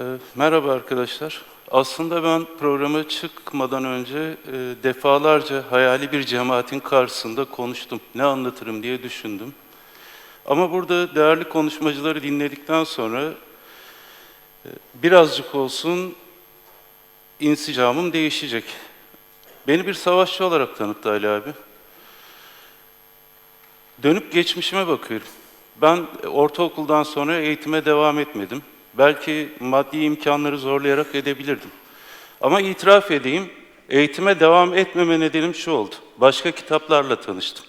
Ee, Merhaba arkadaşlar. Aslında ben programa çıkmadan önce e, defalarca hayali bir cemaatin karşısında konuştum. Ne anlatırım diye düşündüm. Ama burada değerli konuşmacıları dinledikten sonra e, birazcık olsun insicamım değişecek. Beni bir savaşçı olarak tanıttı Ali abi. Dönüp geçmişime bakıyorum. Ben ortaokuldan sonra eğitime devam etmedim. Belki maddi imkanları zorlayarak edebilirdim. Ama itiraf edeyim, eğitime devam etmeme nedenim şu oldu. Başka kitaplarla tanıştım.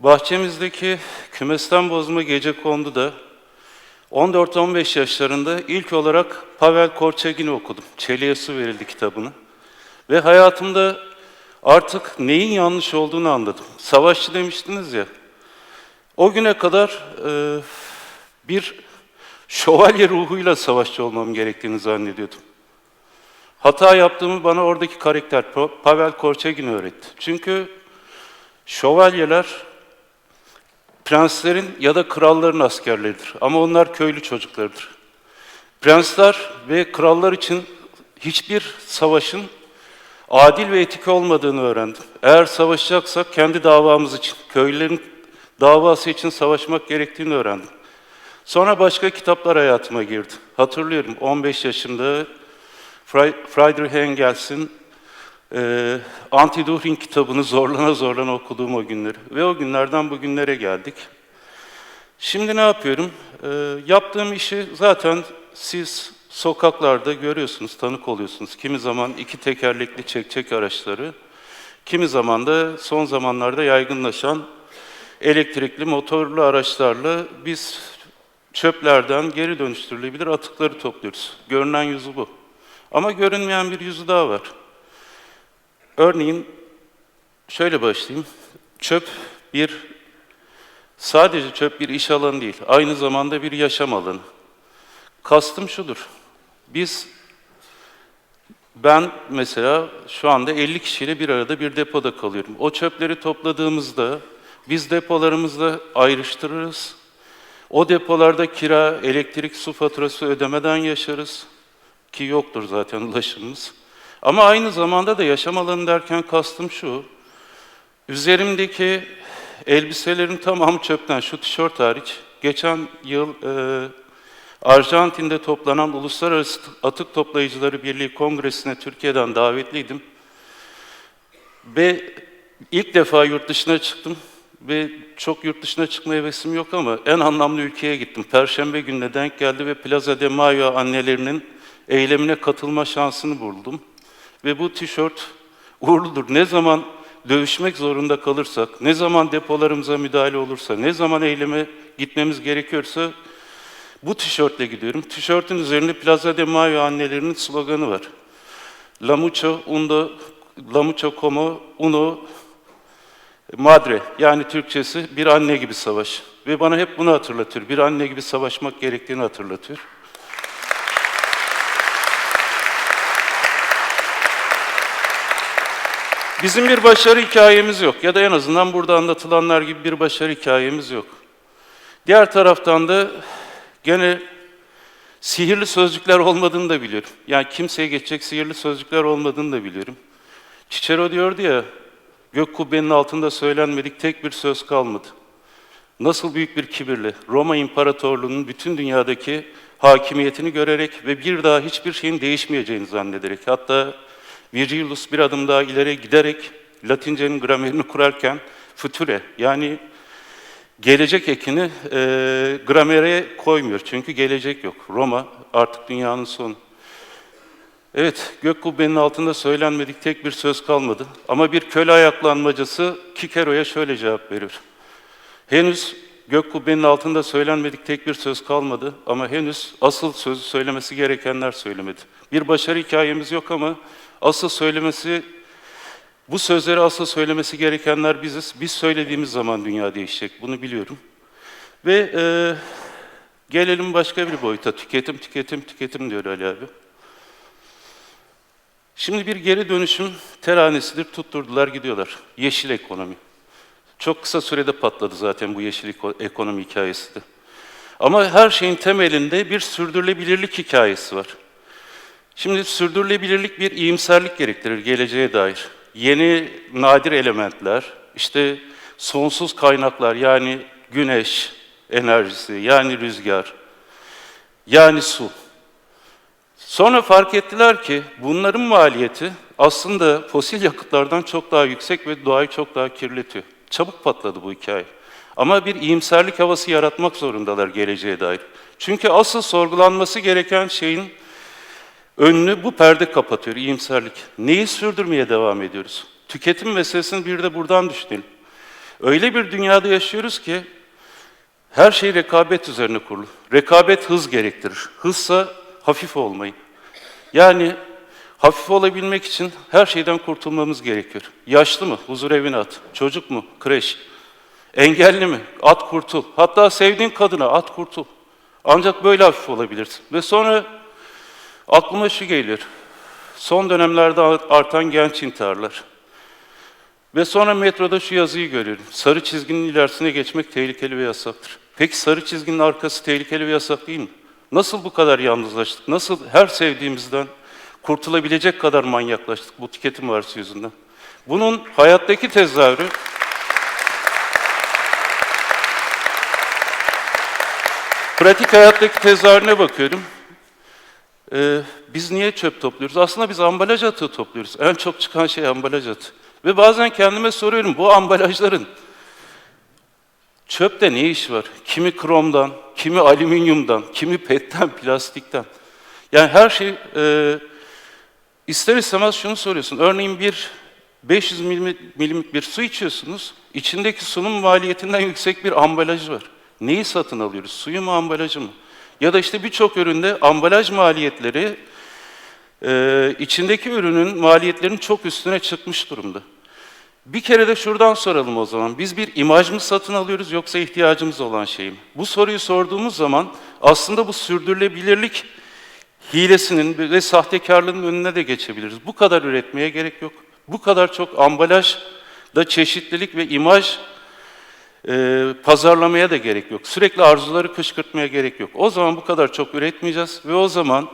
Bahçemizdeki kümesten bozma gece kondu da 14-15 yaşlarında ilk olarak Pavel Korçagin'i okudum. Çeliğe su verildi kitabını. Ve hayatımda artık neyin yanlış olduğunu anladım. Savaşçı demiştiniz ya. O güne kadar e, bir şövalye ruhuyla savaşçı olmam gerektiğini zannediyordum. Hata yaptığımı bana oradaki karakter Pa- Pavel Korçagin öğretti. Çünkü şövalyeler prenslerin ya da kralların askerleridir. Ama onlar köylü çocuklarıdır. Prensler ve krallar için hiçbir savaşın adil ve etik olmadığını öğrendim. Eğer savaşacaksak kendi davamız için, köylülerin davası için savaşmak gerektiğini öğrendim. Sonra başka kitaplar hayatıma girdi. Hatırlıyorum 15 yaşımda Fri- Friedrich Engels'in e, Anti-Duhring kitabını zorlana zorlana okuduğum o günleri. Ve o günlerden bugünlere geldik. Şimdi ne yapıyorum? E, yaptığım işi zaten siz sokaklarda görüyorsunuz, tanık oluyorsunuz. Kimi zaman iki tekerlekli çekçek araçları, kimi zaman da son zamanlarda yaygınlaşan elektrikli motorlu araçlarla biz çöplerden geri dönüştürülebilir atıkları topluyoruz. Görünen yüzü bu. Ama görünmeyen bir yüzü daha var. Örneğin şöyle başlayayım. Çöp bir sadece çöp bir iş alanı değil, aynı zamanda bir yaşam alanı. Kastım şudur. Biz ben mesela şu anda 50 kişiyle bir arada bir depoda kalıyorum. O çöpleri topladığımızda biz depolarımızda ayrıştırırız. O depolarda kira, elektrik, su faturası ödemeden yaşarız. Ki yoktur zaten ulaşımımız. Ama aynı zamanda da yaşam alanı derken kastım şu. Üzerimdeki elbiselerin tamamı çöpten, şu tişört hariç. Geçen yıl e, Arjantin'de toplanan Uluslararası Atık Toplayıcıları Birliği Kongresi'ne Türkiye'den davetliydim. Ve ilk defa yurt dışına çıktım ve çok yurt dışına çıkma hevesim yok ama en anlamlı ülkeye gittim. Perşembe gününe denk geldi ve Plaza de Mayo annelerinin eylemine katılma şansını buldum. Ve bu tişört uğurludur. Ne zaman dövüşmek zorunda kalırsak, ne zaman depolarımıza müdahale olursa, ne zaman eyleme gitmemiz gerekiyorsa bu tişörtle gidiyorum. Tişörtün üzerinde Plaza de Mayo annelerinin sloganı var. La mucho uno, la mucho como uno madre yani Türkçesi bir anne gibi savaş. Ve bana hep bunu hatırlatıyor. Bir anne gibi savaşmak gerektiğini hatırlatıyor. Bizim bir başarı hikayemiz yok ya da en azından burada anlatılanlar gibi bir başarı hikayemiz yok. Diğer taraftan da gene sihirli sözcükler olmadığını da biliyorum. Yani kimseye geçecek sihirli sözcükler olmadığını da biliyorum. Cicero diyordu ya, gök kubbenin altında söylenmedik tek bir söz kalmadı. Nasıl büyük bir kibirle Roma İmparatorluğu'nun bütün dünyadaki hakimiyetini görerek ve bir daha hiçbir şeyin değişmeyeceğini zannederek hatta Virgilius bir adım daha ileri giderek Latince'nin gramerini kurarken future yani gelecek ekini e, gramere koymuyor. Çünkü gelecek yok. Roma artık dünyanın sonu. Evet, gök kubbenin altında söylenmedik tek bir söz kalmadı. Ama bir köle ayaklanmacası Kikero'ya şöyle cevap veriyor. Henüz gök kubbenin altında söylenmedik tek bir söz kalmadı ama henüz asıl sözü söylemesi gerekenler söylemedi. Bir başarı hikayemiz yok ama asıl söylemesi, bu sözleri asıl söylemesi gerekenler biziz. Biz söylediğimiz zaman dünya değişecek, bunu biliyorum. Ve e, gelelim başka bir boyuta, tüketim, tüketim, tüketim diyor Ali abi. Şimdi bir geri dönüşüm teranesidir, tutturdular gidiyorlar. Yeşil ekonomi. Çok kısa sürede patladı zaten bu yeşil eko- ekonomi hikayesi de. Ama her şeyin temelinde bir sürdürülebilirlik hikayesi var. Şimdi sürdürülebilirlik bir iyimserlik gerektirir geleceğe dair. Yeni nadir elementler, işte sonsuz kaynaklar yani güneş enerjisi, yani rüzgar, yani su. Sonra fark ettiler ki bunların maliyeti aslında fosil yakıtlardan çok daha yüksek ve doğayı çok daha kirletiyor. Çabuk patladı bu hikaye. Ama bir iyimserlik havası yaratmak zorundalar geleceğe dair. Çünkü asıl sorgulanması gereken şeyin önünü bu perde kapatıyor, iyimserlik. Neyi sürdürmeye devam ediyoruz? Tüketim meselesini bir de buradan düşünelim. Öyle bir dünyada yaşıyoruz ki her şey rekabet üzerine kurulu. Rekabet hız gerektirir. Hızsa hafif olmayı. Yani hafif olabilmek için her şeyden kurtulmamız gerekiyor. Yaşlı mı? Huzur evine at. Çocuk mu? Kreş. Engelli mi? At kurtul. Hatta sevdiğin kadına at kurtul. Ancak böyle hafif olabilirsin. Ve sonra aklıma şu geliyor. Son dönemlerde artan genç intiharlar. Ve sonra metroda şu yazıyı görüyorum. Sarı çizginin ilerisine geçmek tehlikeli ve yasaktır. Peki sarı çizginin arkası tehlikeli ve yasak değil mi? Nasıl bu kadar yalnızlaştık? Nasıl her sevdiğimizden kurtulabilecek kadar manyaklaştık bu tüketim varsı yüzünden? Bunun hayattaki tezahürü pratik hayattaki tezahürüne bakıyorum. Ee, biz niye çöp topluyoruz? Aslında biz ambalaj atığı topluyoruz. En çok çıkan şey ambalaj atığı. Ve bazen kendime soruyorum bu ambalajların çöpte ne iş var? Kimi kromdan, kimi alüminyumdan, kimi petten, plastikten. Yani her şey e, ister istemez şunu soruyorsun. Örneğin bir 500 milimlik bir su içiyorsunuz. İçindeki sunun maliyetinden yüksek bir ambalaj var. Neyi satın alıyoruz? Suyu mu ambalajı mı? Ya da işte birçok üründe ambalaj maliyetleri e, içindeki ürünün maliyetlerinin çok üstüne çıkmış durumda. Bir kere de şuradan soralım o zaman. Biz bir imaj mı satın alıyoruz yoksa ihtiyacımız olan şey mi? Bu soruyu sorduğumuz zaman aslında bu sürdürülebilirlik hilesinin ve sahtekarlığının önüne de geçebiliriz. Bu kadar üretmeye gerek yok. Bu kadar çok ambalaj da çeşitlilik ve imaj e, pazarlamaya da gerek yok. Sürekli arzuları kışkırtmaya gerek yok. O zaman bu kadar çok üretmeyeceğiz ve o zaman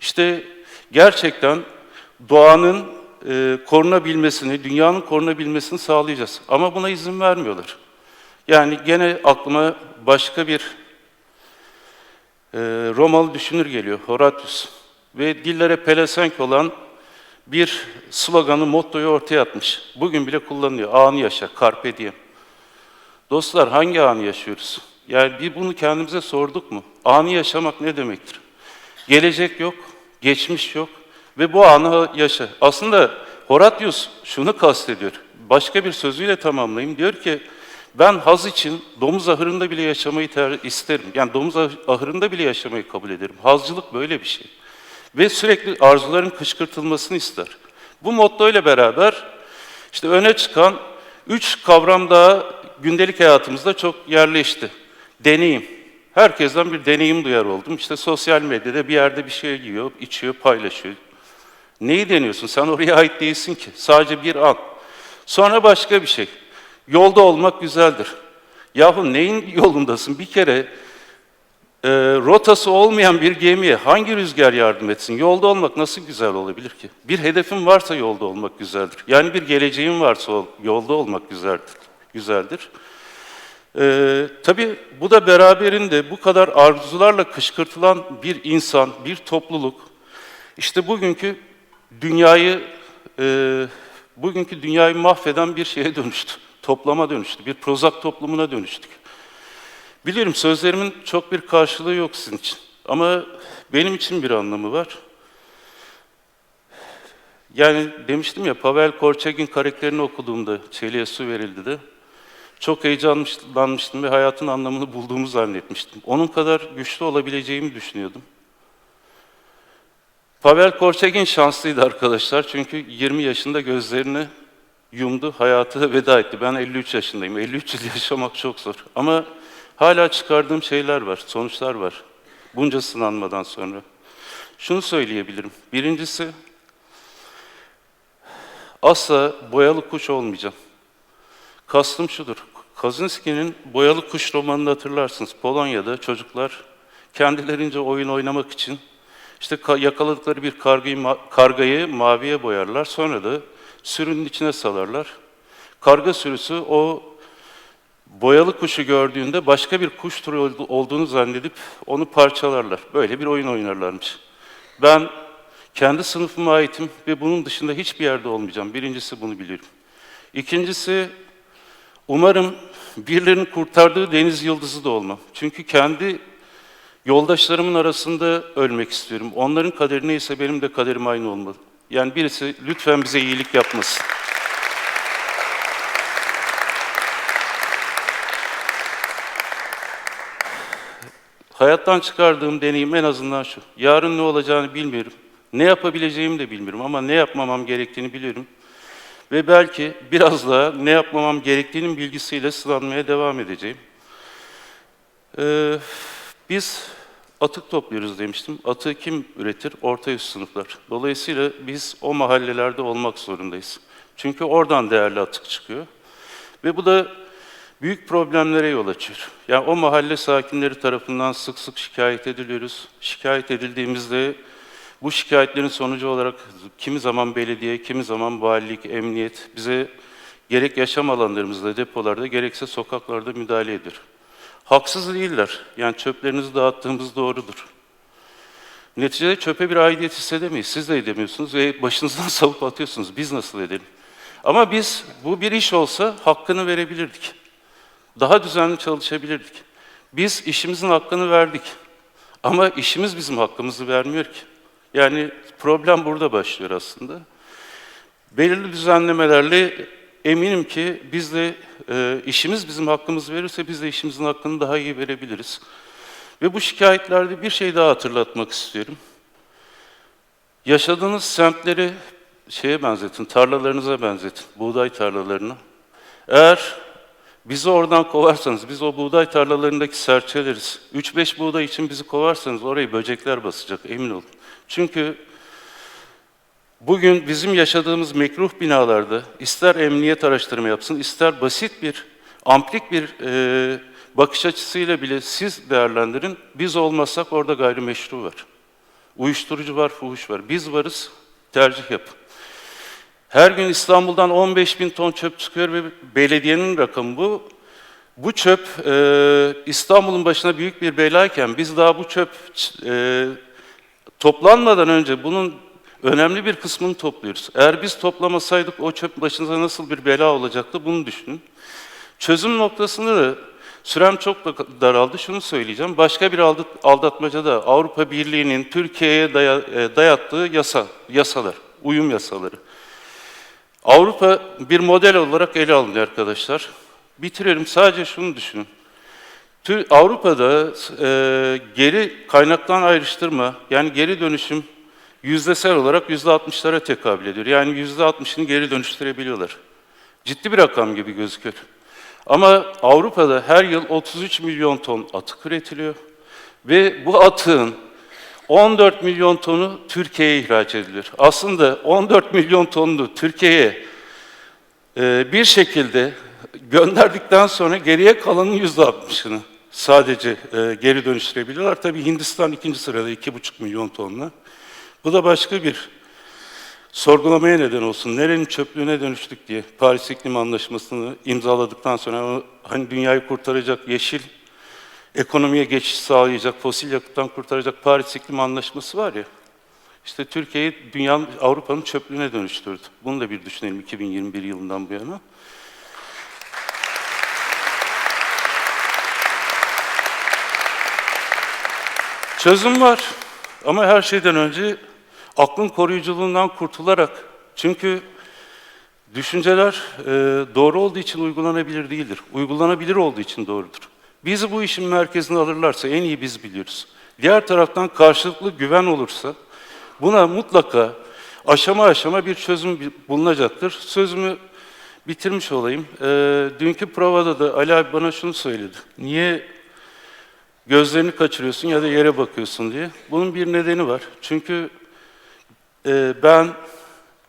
işte gerçekten doğanın e, korunabilmesini, dünyanın korunabilmesini sağlayacağız. Ama buna izin vermiyorlar. Yani gene aklıma başka bir e, Romalı düşünür geliyor, Horatius. Ve dillere pelesenk olan bir sloganı, mottoyu ortaya atmış. Bugün bile kullanılıyor. Anı yaşa, carpe diem. Dostlar hangi anı yaşıyoruz? Yani bir bunu kendimize sorduk mu? Anı yaşamak ne demektir? Gelecek yok, geçmiş yok ve bu anı yaşa. Aslında Horatius şunu kastediyor. Başka bir sözüyle tamamlayayım. Diyor ki ben haz için domuz ahırında bile yaşamayı ter- isterim. Yani domuz ah- ahırında bile yaşamayı kabul ederim. Hazcılık böyle bir şey. Ve sürekli arzuların kışkırtılmasını ister. Bu motto ile beraber işte öne çıkan üç kavram daha gündelik hayatımızda çok yerleşti. Deneyim. Herkesten bir deneyim duyar oldum. İşte sosyal medyada bir yerde bir şey yiyor, içiyor, paylaşıyor. Neyi deniyorsun? Sen oraya ait değilsin ki. Sadece bir an. Sonra başka bir şey. Yolda olmak güzeldir. Yahu neyin yolundasın? Bir kere e, rotası olmayan bir gemiye hangi rüzgar yardım etsin? Yolda olmak nasıl güzel olabilir ki? Bir hedefin varsa yolda olmak güzeldir. Yani bir geleceğin varsa yolda olmak güzeldir. güzeldir. Ee, tabii bu da beraberinde bu kadar arzularla kışkırtılan bir insan, bir topluluk, işte bugünkü dünyayı, e, bugünkü dünyayı mahveden bir şeye dönüştü. Toplama dönüştü, bir prozak toplumuna dönüştük. Biliyorum sözlerimin çok bir karşılığı yok sizin için. Ama benim için bir anlamı var. Yani demiştim ya Pavel Korçagin karakterini okuduğumda Çeliğe su verildi de çok heyecanlanmıştım ve hayatın anlamını bulduğumu zannetmiştim. Onun kadar güçlü olabileceğimi düşünüyordum. Pavel Korçagin şanslıydı arkadaşlar çünkü 20 yaşında gözlerini yumdu, hayata veda etti. Ben 53 yaşındayım. 53 yıl yaşamak çok zor. Ama hala çıkardığım şeyler var, sonuçlar var. Bunca sınanmadan sonra. Şunu söyleyebilirim. Birincisi, asla boyalı kuş olmayacağım. Kastım şudur. Kaczynski'nin Boyalı Kuş romanını hatırlarsınız. Polonya'da çocuklar kendilerince oyun oynamak için işte ka- yakaladıkları bir kargayı, kargayı maviye boyarlar. Sonra da sürünün içine salarlar. Karga sürüsü o boyalı kuşu gördüğünde başka bir kuş türü oldu- olduğunu zannedip onu parçalarlar. Böyle bir oyun oynarlarmış. Ben kendi sınıfıma aitim ve bunun dışında hiçbir yerde olmayacağım. Birincisi bunu bilirim. İkincisi umarım birilerinin kurtardığı deniz yıldızı da olmam. Çünkü kendi yoldaşlarımın arasında ölmek istiyorum. Onların kaderi neyse benim de kaderim aynı olmalı. Yani birisi lütfen bize iyilik yapmasın. Hayattan çıkardığım deneyim en azından şu. Yarın ne olacağını bilmiyorum. Ne yapabileceğimi de bilmiyorum ama ne yapmamam gerektiğini biliyorum. Ve belki biraz daha ne yapmamam gerektiğinin bilgisiyle sınanmaya devam edeceğim. Ee, biz atık topluyoruz demiştim. Atığı kim üretir? Orta üst sınıflar. Dolayısıyla biz o mahallelerde olmak zorundayız. Çünkü oradan değerli atık çıkıyor. Ve bu da büyük problemlere yol açıyor. Yani o mahalle sakinleri tarafından sık sık şikayet ediliyoruz. Şikayet edildiğimizde bu şikayetlerin sonucu olarak kimi zaman belediye, kimi zaman valilik, emniyet bize gerek yaşam alanlarımızda, depolarda, gerekse sokaklarda müdahale ediyor. Haksız değiller. Yani çöplerinizi dağıttığımız doğrudur. Neticede çöpe bir aidiyet hissedemeyiz. Siz de edemiyorsunuz ve başınızdan savup atıyorsunuz. Biz nasıl edelim? Ama biz bu bir iş olsa hakkını verebilirdik. Daha düzenli çalışabilirdik. Biz işimizin hakkını verdik. Ama işimiz bizim hakkımızı vermiyor ki. Yani problem burada başlıyor aslında. Belirli düzenlemelerle eminim ki biz de e, işimiz bizim hakkımızı verirse biz de işimizin hakkını daha iyi verebiliriz. Ve bu şikayetlerde bir şey daha hatırlatmak istiyorum. Yaşadığınız semtleri şeye benzetin, tarlalarınıza benzetin, buğday tarlalarına. Eğer bizi oradan kovarsanız, biz o buğday tarlalarındaki serçeleriz. 3-5 buğday için bizi kovarsanız orayı böcekler basacak, emin olun. Çünkü bugün bizim yaşadığımız mekruh binalarda ister emniyet araştırma yapsın, ister basit bir, amplik bir e, bakış açısıyla bile siz değerlendirin. Biz olmazsak orada gayrimeşru var. Uyuşturucu var, fuhuş var. Biz varız, tercih yapın. Her gün İstanbul'dan 15 bin ton çöp çıkıyor ve belediyenin rakamı bu. Bu çöp e, İstanbul'un başına büyük bir belayken biz daha bu çöp e, toplanmadan önce bunun önemli bir kısmını topluyoruz. Eğer biz toplamasaydık o çöp başınıza nasıl bir bela olacaktı bunu düşünün. Çözüm noktasında da sürem çok da daraldı. Şunu söyleyeceğim. Başka bir aldat, aldatmaca da Avrupa Birliği'nin Türkiye'ye e, dayattığı yasa, yasalar, uyum yasaları. Avrupa bir model olarak ele alınıyor arkadaşlar. Bitirelim sadece şunu düşünün. Avrupa'da e, geri kaynaktan ayrıştırma yani geri dönüşüm yüzdesel olarak yüzde altmışlara tekabül ediyor. Yani yüzde altmışını geri dönüştürebiliyorlar. Ciddi bir rakam gibi gözüküyor. Ama Avrupa'da her yıl 33 milyon ton atık üretiliyor. Ve bu atığın 14 milyon tonu Türkiye'ye ihraç ediliyor. Aslında 14 milyon tonunu Türkiye'ye e, bir şekilde gönderdikten sonra geriye kalanın yüzde altmışını sadece e, geri dönüştürebiliyorlar. Tabii Hindistan ikinci sırada 2,5 milyon tonla. Bu da başka bir sorgulamaya neden olsun. Nerenin çöplüğüne dönüştük diye Paris İklim Anlaşması'nı imzaladıktan sonra hani dünyayı kurtaracak yeşil ekonomiye geçiş sağlayacak, fosil yakıttan kurtaracak Paris İklim Anlaşması var ya. İşte Türkiye'yi dünyanın, Avrupa'nın çöplüğüne dönüştürdü. Bunu da bir düşünelim 2021 yılından bu yana. Çözüm var. Ama her şeyden önce aklın koruyuculuğundan kurtularak. Çünkü düşünceler e, doğru olduğu için uygulanabilir değildir. Uygulanabilir olduğu için doğrudur. Bizi bu işin merkezine alırlarsa en iyi biz biliyoruz. Diğer taraftan karşılıklı güven olursa buna mutlaka aşama aşama bir çözüm bulunacaktır. Sözümü bitirmiş olayım. E, dünkü provada da Ali abi bana şunu söyledi. Niye gözlerini kaçırıyorsun ya da yere bakıyorsun diye. Bunun bir nedeni var. Çünkü e, ben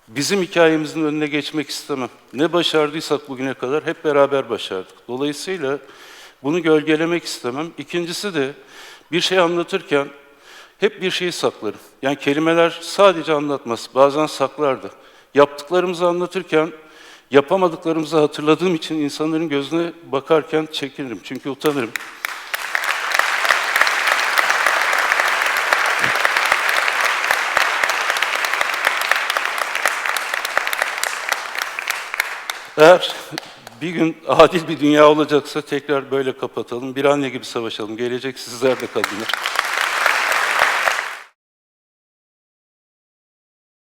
bizim hikayemizin önüne geçmek istemem. Ne başardıysak bugüne kadar hep beraber başardık. Dolayısıyla bunu gölgelemek istemem. İkincisi de bir şey anlatırken hep bir şeyi saklarım. Yani kelimeler sadece anlatmaz, bazen saklardı. Yaptıklarımızı anlatırken yapamadıklarımızı hatırladığım için insanların gözüne bakarken çekinirim. Çünkü utanırım. Eğer bir gün adil bir dünya olacaksa tekrar böyle kapatalım. Bir anne gibi savaşalım. Gelecek sizler de kadınlar.